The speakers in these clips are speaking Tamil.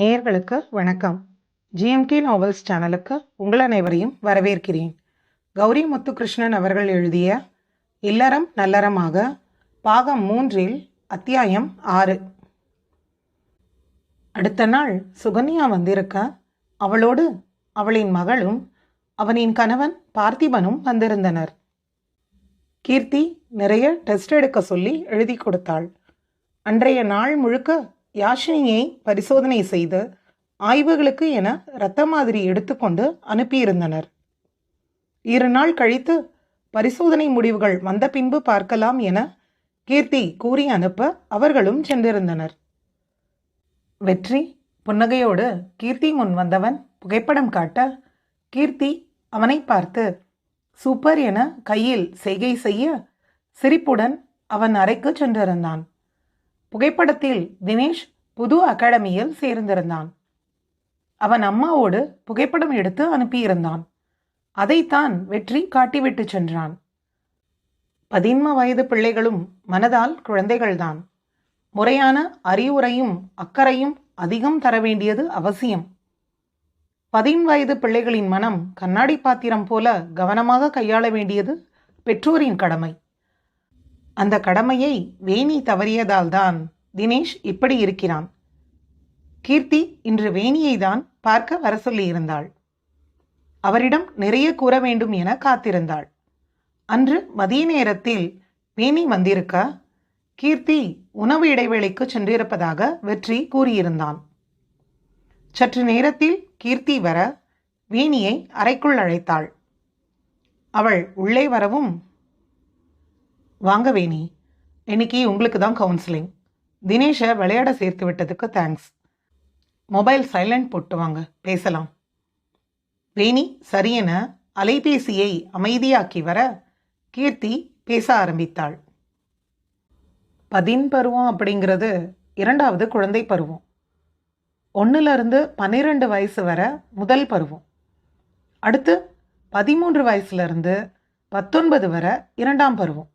நேயர்களுக்கு வணக்கம். ஜிஎம்கே நாவல்ஸ் சேனலுக்கு உங்கள் அனைவரையும் வரவேற்கிறேன். கௌரி முத்துகிருஷ்ணன் அவர்கள் எழுதிய இல்லறம் நல்லறமாக பாகம் மூன்றில் அத்தியாயம் ஆறு. அடுத்த நாள் சுகன்யா வந்திருக்க அவளோடு அவளின் மகளும் அவனின் கணவன் பார்த்திபனும் வந்திருந்தனர். கீர்த்தி நிறைய டெஸ்ட் எடுக்க சொல்லி எழுதி கொடுத்தாள். அன்றைய நாள் முழுக்க யாஷினியை பரிசோதனை செய்து ஆய்வுகளுக்கு என இரத்த மாதிரி எடுத்துக்கொண்டு அனுப்பியிருந்தனர். இரு நாள் கழித்து பரிசோதனை முடிவுகள் வந்த பின்பு பார்க்கலாம் என கீர்த்தி கூறி அனுப்ப அவர்களும் சென்றிருந்தனர். வெற்றி புன்னகையோடு கீர்த்தி முன் வந்தவன் புகைப்படம் காட்ட கீர்த்தி அவனை பார்த்து சூப்பர் என கையில் செய்கை செய்ய சிரிப்புடன் அவன் அறைக்கு சென்றிருந்தான். புகைப்படத்தில் தினேஷ் புது அகாடமியில் சேர்ந்திருந்தான். அவன் அம்மாவோடு புகைப்படம் எடுத்து அனுப்பியிருந்தான். அதைத்தான் வெற்றி காட்டிவிட்டு சென்றான். பதின்ம வயது பிள்ளைகளும் மனதால் குழந்தைகள்தான். முறையான அறிவுரையும் அக்கறையும் அதிகம் தர வேண்டியது அவசியம். பதின் வயது பிள்ளைகளின் மனம் கண்ணாடி பாத்திரம் போல கவனமாக கையாள வேண்டியது பெற்றோரின் கடமை. அந்த கடமையை வேணி தவறியதால்தான் தினேஷ் இப்படி இருக்கிறான். கீர்த்தி இன்று வேணியை தான் பார்க்க வர சொல்லியிருந்தாள் அவரிடம் நிறைய கூற வேண்டும் என காத்திருந்தாள். அன்று மதிய நேரத்தில் வேணி வந்திருக்க கீர்த்தி உணவு இடைவேளைக்கு சென்றிருப்பதாக வெற்றி கூறியிருந்தான். சற்று நேரத்தில் கீர்த்தி வர வேணியை அறைக்குள் அழைத்தாள். அவள் உள்ளே வரவும் வாங்க வேணி. இன்னைக்கு உங்களுக்கு தான் கவுன்சிலிங் தினேஷை விளையாட சேர்த்து விட்டதுக்கு தேங்க்ஸ் மொபைல் சைலண்ட் போட்டு வாங்க. பேசலாம். வேணி சரியென அலைபேசியை அமைதியாக்கி வர கீர்த்தி பேச ஆரம்பித்தாள். பதின் பருவம் அப்படிங்கிறது இரண்டாவது குழந்தை பருவம். ஒன்றுலேருந்து பன்னிரெண்டு வயசு வர முதல் பருவம். அடுத்து பதிமூன்று வயசுலேருந்து பத்தொன்பது வர இரண்டாம் பருவம்.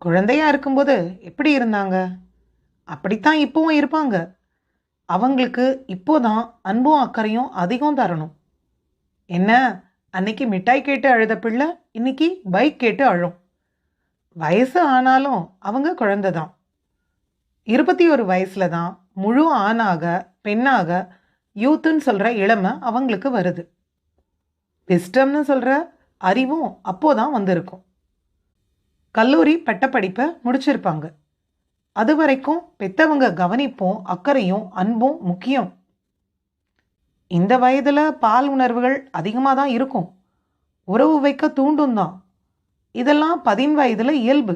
குழந்தையா இருக்கும்போது எப்படி இருந்தாங்க? அப்படித்தான் இப்போவும் இருப்பாங்க. அவங்களுக்கு இப்போதான் அன்பும் அக்கறையும் அதிகம் தரணும். என்ன? அன்னைக்கு மிட்டாய் கேட்டு அழுத பிள்ளை இன்னைக்கு பைக் கேட்டு அழும். வயசு ஆனாலும் அவங்க குழந்தை தான் இருபத்தி ஒரு வயசில் தான் முழு ஆணாக பெண்ணாக யூத்துன்னு சொல்கிற இளமை அவங்களுக்கு வருது. விஸ்டம்னு சொல்கிற அறிவும் அப்போதான் வந்திருக்கும். கல்லூரி பட்டப்படிப்பை முடிச்சிருப்பாங்க. அது வரைக்கும் பெத்தவங்க கவனிப்பும் அக்கறையும் அன்பும் முக்கியம். இந்த வயதில் பால் உணர்வுகள் அதிகமாக தான் இருக்கும். உறவு வைக்க தூண்டும் தான். இதெல்லாம் பதின் வயதில் இயல்பு.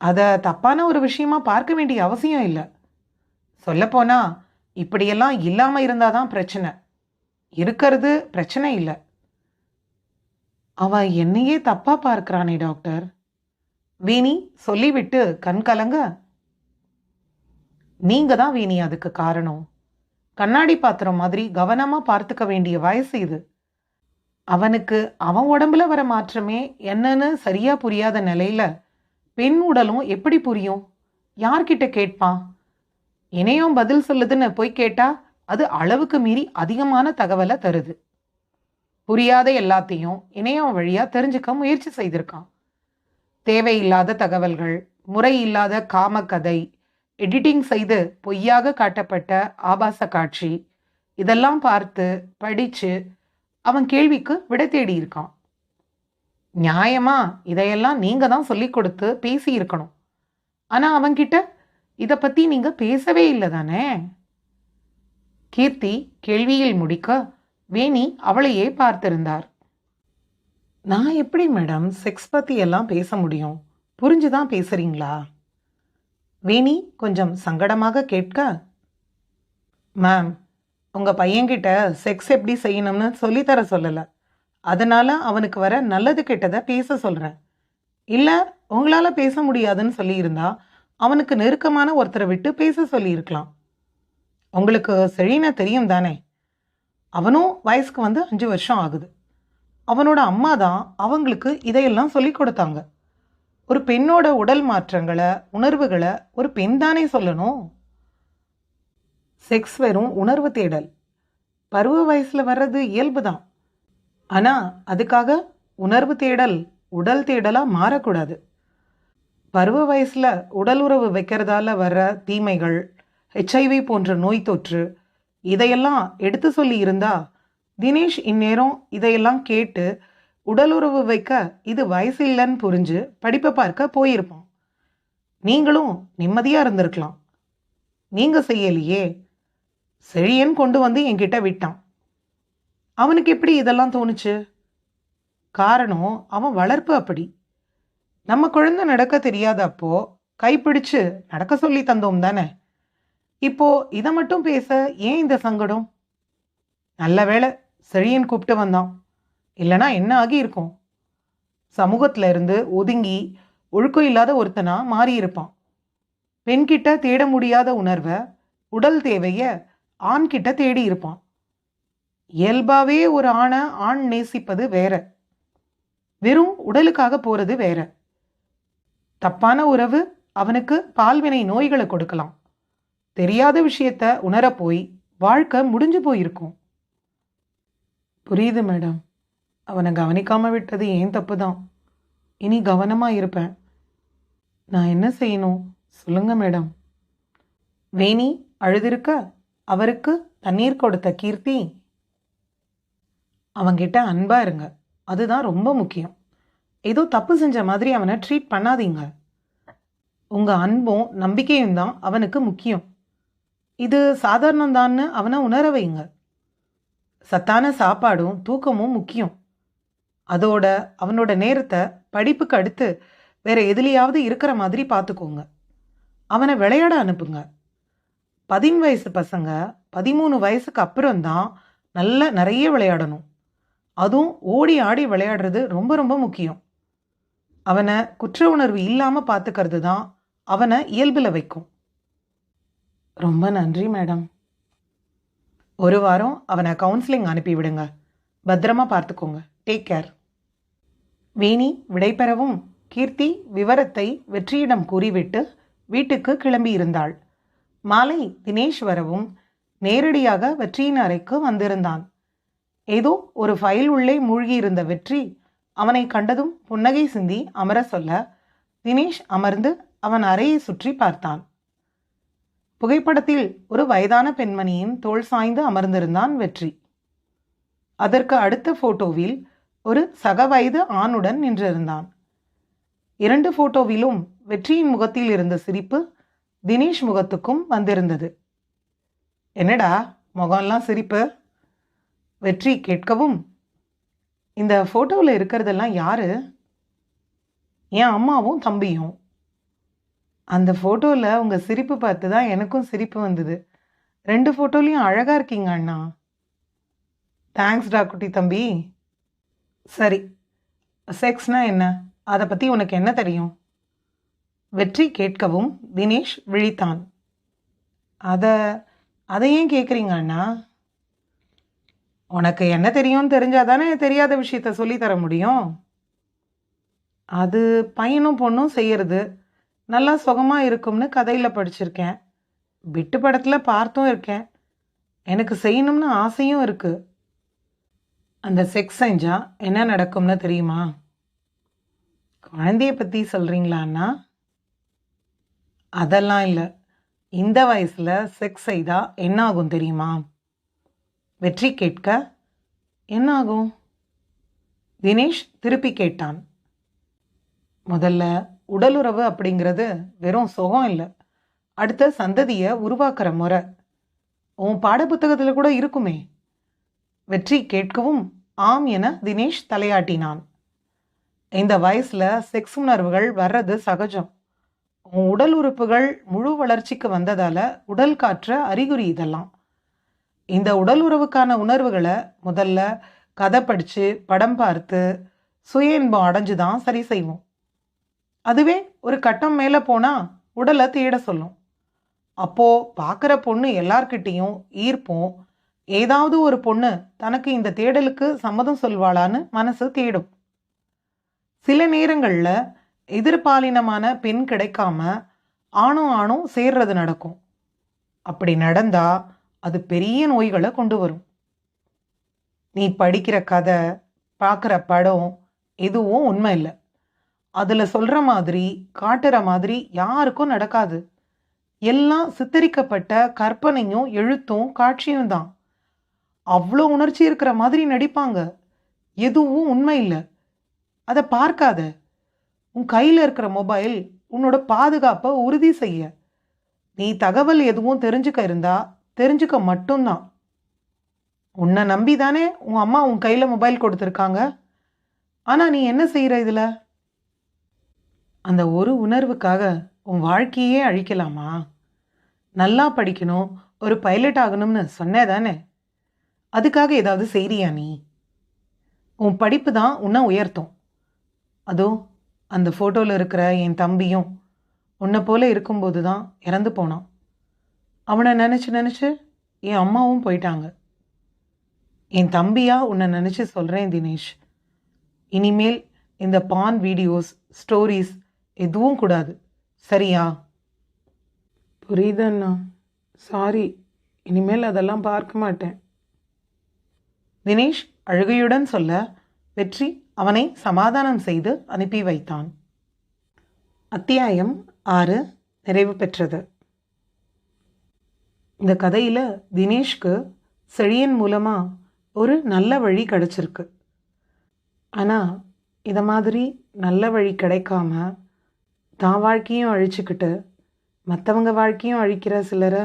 அதை தப்பான ஒரு விஷயமா பார்க்க வேண்டிய அவசியம் இல்லை. சொல்லப்போனால் இப்படியெல்லாம் இல்லாமல் இருந்தால் தான் பிரச்சனை. இருக்கிறது பிரச்சனை இல்லை. அவன் என்னையே தப்பா பார்க்கிறானே டாக்டர். வீணி சொல்லிவிட்டு கண் கலங்க. நீங்க தான் வீணி அதுக்கு காரணம். கண்ணாடி பாத்திரம் மாதிரி கவனமா பார்த்துக்க வேண்டிய வயசு இது. அவனுக்கு அவன் உடம்புல வர மாற்றமே என்னன்னு சரியா புரியாத நிலையில பெண் உடலும் எப்படி புரியும்? யார்கிட்ட கேட்பான்? இணையம் பதில் சொல்லுதுன்னு போய் கேட்டா அது அளவுக்கு மீறி அதிகமான தகவலை தருது. புரியாத எல்லாத்தையும் இணையம் வழியாக தெரிஞ்சுக்க முயற்சி செய்திருக்கான். தேவையில்லாத தகவல்கள் முறை இல்லாத காமக்கதை எடிட்டிங் செய்து பொய்யாக காட்டப்பட்ட ஆபாச காட்சி இதெல்லாம் பார்த்து படித்து அவன் கேள்விக்கு விடை தேடி இருக்கான். நியாயமா? இதையெல்லாம் நீங்கள் தான் சொல்லி கொடுத்து பேசி இருக்கணும். ஆனா அவன்கிட்ட இதை பற்றி நீங்கள் பேசவே இல்லை தானே? கீர்த்தி கேள்வியில் முடிக்க வேணி அவளையே பார்த்திருந்தார். நான் எப்படி மேடம் செக்ஸ் பற்றி எல்லாம் பேச முடியும்? புரிஞ்சுதான் பேசுறீங்களா? வேணி கொஞ்சம் சங்கடமாக கேட்க மேம் உங்கள் பையன்கிட்ட செக்ஸ் எப்படி செய்யணும்னு சொல்லித்தர சொல்லலை. அதனால அவனுக்கு வர நல்லது கெட்டதை பேச சொல்கிறேன் இல்லை உங்களால் பேச முடியாதுன்னு சொல்லியிருந்தா அவனுக்கு நெருக்கமான ஒருத்தரை விட்டு பேச சொல்லியிருக்கலாம். உங்களுக்கு செழினா தெரியும் தானே? அவனும் வயசுக்கு வந்து அஞ்சு வருஷம் ஆகுது. அவனோட அம்மா தான் அவங்களுக்கு இதையெல்லாம் சொல்லி கொடுத்தாங்க. ஒரு பெண்ணோட உடல் மாற்றங்களை உணர்வுகளை ஒரு பெண் தானே சொல்லணும்? செக்ஸ் வெறும் உணர்வு தேடல். பருவ வயசில் வர்றது இயல்பு தான். ஆனால் அதுக்காக உணர்வு தேடல் உடல் தேடலாக மாறக்கூடாது. பருவ வயசில் உடல் உறவு வைக்கிறதால வர்ற தீமைகள் ஹெச்ஐவி போன்ற நோய் தொற்று இதையெல்லாம் எடுத்து சொல்லி இருந்தா தினேஷ் இந்நேரம் இதையெல்லாம் கேட்டு உடல் உறவு வைக்க இது வயசு இல்லைன்னு புரிஞ்சு படிப்பை பார்க்க போயிருப்பான். நீங்களும் நிம்மதியாக இருந்திருக்கலாம். நீங்கள் செய்யலையே. செழியன் கொண்டு வந்து என்கிட்ட விட்டான். அவனுக்கு எப்படி இதெல்லாம் தோணுச்சு? காரணம் அவன் வளர்ப்பு அப்படி. நம்ம குழந்தை நடக்க தெரியாதப்போ கைப்பிடிச்சு நடக்க சொல்லி தந்தோம் தானே? இப்போ இதை மட்டும் பேச ஏன் இந்த சங்கடம்? நல்ல வேளை செழியன் கூப்பிட்டு வந்தான். இல்லைனா என்ன ஆகி இருக்கும்? சமூகத்தில் இருந்து ஒதுங்கி ஒழுக்கம் இல்லாத ஒருத்தனா மாறியிருப்பான் பெண்கிட்ட தேட முடியாத உணர்வை உடல் தேவைய ஆண்கிட்ட தேடி இருப்பான். இயல்பாவே ஒரு ஆணை ஆண் நேசிப்பது வேற. வெறும் உடலுக்காக போறது வேற. தப்பான உறவு அவனுக்கு பால்வினை நோய்களை கொடுக்கலாம். தெரியாத விஷயத்த உணர போய் வாழ்க்கை முடிஞ்சு போயிருக்கும். புரியுது மேடம். அவனை கவனிக்காம விட்டது ஏன் தப்பு தான் இனி கவனமாக இருப்பேன். நான் என்ன செய்யணும்? சொல்லுங்க மேடம். வேணி அழுதிருக்க அவருக்கு தண்ணீர் கொடுத்த கீர்த்தி. அவங்கிட்ட அன்பா இருங்க. அதுதான் ரொம்ப முக்கியம். ஏதோ தப்பு செஞ்ச மாதிரி அவனை ட்ரீட் பண்ணாதீங்க. உங்க அன்பும் நம்பிக்கையும் தான் அவனுக்கு முக்கியம். இது சாதாரணம்தான்னு அவனை உணர வைங்க. சத்தான சாப்பாடும் தூக்கமும் முக்கியம். அதோட அவனோட நேரத்தை படிப்புக்கு அடுத்து வேற எதுலையாவது இருக்கிற மாதிரி பார்த்துக்கோங்க. அவனை விளையாட அனுப்புங்க. பதின் வயசு பசங்க பதிமூணு வயசுக்கு அப்புறம்தான் நல்ல நிறைய விளையாடணும். அதுவும் ஓடி ஆடி விளையாடுறது ரொம்ப ரொம்ப முக்கியம். அவனை குற்ற உணர்வு இல்லாமல் பார்த்துக்கிறது தான் அவனை இயல்பில் வைக்கும். ரொம்ப நன்றி மேடம். ஒரு வாரம் அவனை கவுன்சிலிங் அனுப்பிவிடுங்க. பத்திரமா பார்த்துக்கோங்க. டேக் கேர் வேணி விடைபெறவும் கீர்த்தி விவரத்தை வெற்றியிடம் கூறிவிட்டு வீட்டுக்கு கிளம்பியிருந்தாள். மாலை தினேஷ் வரவும் நேரடியாக வெற்றியின் அறைக்கு வந்திருந்தான். ஏதோ ஒரு ஃபைல் உள்ளே மூழ்கியிருந்த வெற்றி அவனை கண்டதும் புன்னகை சிந்தி அமர சொல்ல தினேஷ் அமர்ந்து அவன் அறையை சுற்றி பார்த்தான். புகைப்படத்தில் ஒரு வயதான பெண்மணியின் தோள் சாய்ந்து அமர்ந்திருந்தான் வெற்றி. அதற்கு அடுத்த போட்டோவில் ஒரு சக வயது ஆணுடன் நின்றிருந்தான். இரண்டு போட்டோவிலும் வெற்றியின் முகத்தில் இருந்த சிரிப்பு தினேஷ் முகத்துக்கும் வந்திருந்தது. என்னடா முகம்லாம் சிரிப்பு? வெற்றி கேட்கவும் இந்த ஃபோட்டோவில் இருக்கிறதெல்லாம் யாரு? என் அம்மாவும் தம்பியும். அந்த ஃபோட்டோவில் உங்கள் சிரிப்பு பார்த்து தான் எனக்கும் சிரிப்பு வந்தது. ரெண்டு ஃபோட்டோலையும் அழகாக இருக்கீங்க அண்ணா. தேங்க்ஸ்டா குட்டி தம்பி. சரி செக்ஸ்னால் என்ன? அதை பற்றி உனக்கு என்ன தெரியும்? வெற்றி கேட்கவும் தினேஷ் விழித்தான். அதை அதை ஏன் கேட்குறீங்க அண்ணா? உனக்கு என்ன தெரியும்னு தெரிஞ்சால் தானே தெரியாத விஷயத்த சொல்லித்தர தர முடியும். அது பையனும் பொண்ணும் செய்கிறது நல்லா சுகமாக இருக்கும்னு கதையில் படிச்சிருக்கேன். விட்டு படத்தில் பார்த்தும் இருக்கேன். எனக்கு செய்யணும்னு ஆசையும் இருக்குது அந்த செக்ஸ் செஞ்சால் என்ன நடக்கும்னு தெரியுமா? குழந்தைய பற்றி சொல்கிறீங்களா அண்ணா? அதெல்லாம் இல்லை. இந்த வயசில் செக்ஸ் செய்தால் என்ன ஆகும் தெரியுமா? வெற்றி கேட்க என்ன ஆகும்? தினேஷ் திருப்பி கேட்டான். முதல்ல உடலுறவு அப்படிங்கிறது வெறும் சுகம் இல்லை. அடுத்த சந்ததியை உருவாக்குற முறை. உன் பாடப்புத்தகத்தில் கூட இருக்குமே. வெற்றி கேட்கவும் ஆம் என தினேஷ் தலையாட்டினான். இந்த வயசில் செக்ஸ் உணர்வுகள் வர்றது சகஜம். உன் உடல் உறுப்புகள் முழு வளர்ச்சிக்கு வந்ததால் உடல் காற்ற அறிகுறி இதெல்லாம். இந்த உடல் உறவுக்கான உணர்வுகளை முதல்ல கதை படித்து படம் பார்த்து சுய இன்பம் அடைஞ்சு தான் சரி செய்வோம். அதுவே ஒரு கட்டம் மேலே போனால் உடலை தேட சொல்லும். அப்போது பார்க்குற பொண்ணு எல்லார்கிட்டேயும் ஈர்ப்போம். ஏதாவது ஒரு பொண்ணு தனக்கு இந்த தேடலுக்கு சம்மதம் சொல்வாளான்னு மனசு தேடும். சில நேரங்களில் எதிர்பாலினமான பெண் கிடைக்காம ஆணும் ஆணும் சேர்றது நடக்கும். அப்படி நடந்தா அது பெரிய நோய்களை கொண்டு வரும். நீ படிக்கிற கதை பார்க்குற படம் எதுவும் உண்மை இல்லை. அதில் சொல்கிற மாதிரி காட்டுற மாதிரி யாருக்கும் நடக்காது. எல்லாம் சித்தரிக்கப்பட்ட கற்பனையும் எழுத்தும் காட்சியும் தான். அவ்வளோ உணர்ச்சி இருக்கிற மாதிரி நடிப்பாங்க. எதுவும் உண்மை இல்லை. அதை பார்க்காத. உன் கையில் இருக்கிற மொபைல் உன்னோட பாதுகாப்பை உறுதி செய்ய. நீ தகவல் எதுவும் தெரிஞ்சுக்க இருந்தா தெரிஞ்சுக்க மட்டும்தான் உன்னை நம்பி தானே உன் அம்மா உன் கையில் மொபைல் கொடுத்துருக்காங்க. ஆனால் நீ என்ன செய்கிற இதில்? அந்த ஒரு உணர்வுக்காக உன் வாழ்க்கையே அழிக்கலாமா? நல்லா படிக்கணும் ஒரு பைலட் ஆகணும்னு சொன்னே தானே அதுக்காக ஏதாவது செய்றியா நீ? உன் படிப்பு தான் உன்னை உயர்த்தும். அதோ அந்த ஃபோட்டோவில் இருக்கிற என் தம்பியும் உன்னை போல இருக்கும்போது தான் இறந்து போனான். அவனை நினச்சி நினச்சி என் அம்மாவும் போயிட்டாங்க. என் தம்பியா உன்னை நினச்சி சொல்கிறேன் தினேஷ். இனிமேல் இந்த பான் வீடியோஸ் ஸ்டோரிஸ் எதுவும் கூடாது. சரியா? புரியுதண்ணா சாரி இனிமேல் அதெல்லாம் பார்க்க மாட்டேன். தினேஷ் அழுகையுடன் சொல்ல வெற்றி அவனை சமாதானம் செய்து அனுப்பி வைத்தான். அத்தியாயம் ஆறு. நிறைவு பெற்றது. இந்த கதையில் தினேஷ்க்கு செழியன் மூலமாக ஒரு நல்ல வழி கிடச்சிருக்கு. ஆனால் இதை மாதிரி நல்ல வழி கிடைக்காம தான் வாழ்க்கையும் அழிச்சுக்கிட்டு மற்றவங்க வாழ்க்கையும் அழிக்கிற சிலரை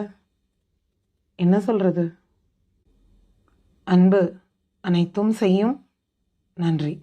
என்ன சொல்கிறது அன்பு அனைத்தும் செய்யும். நன்றி.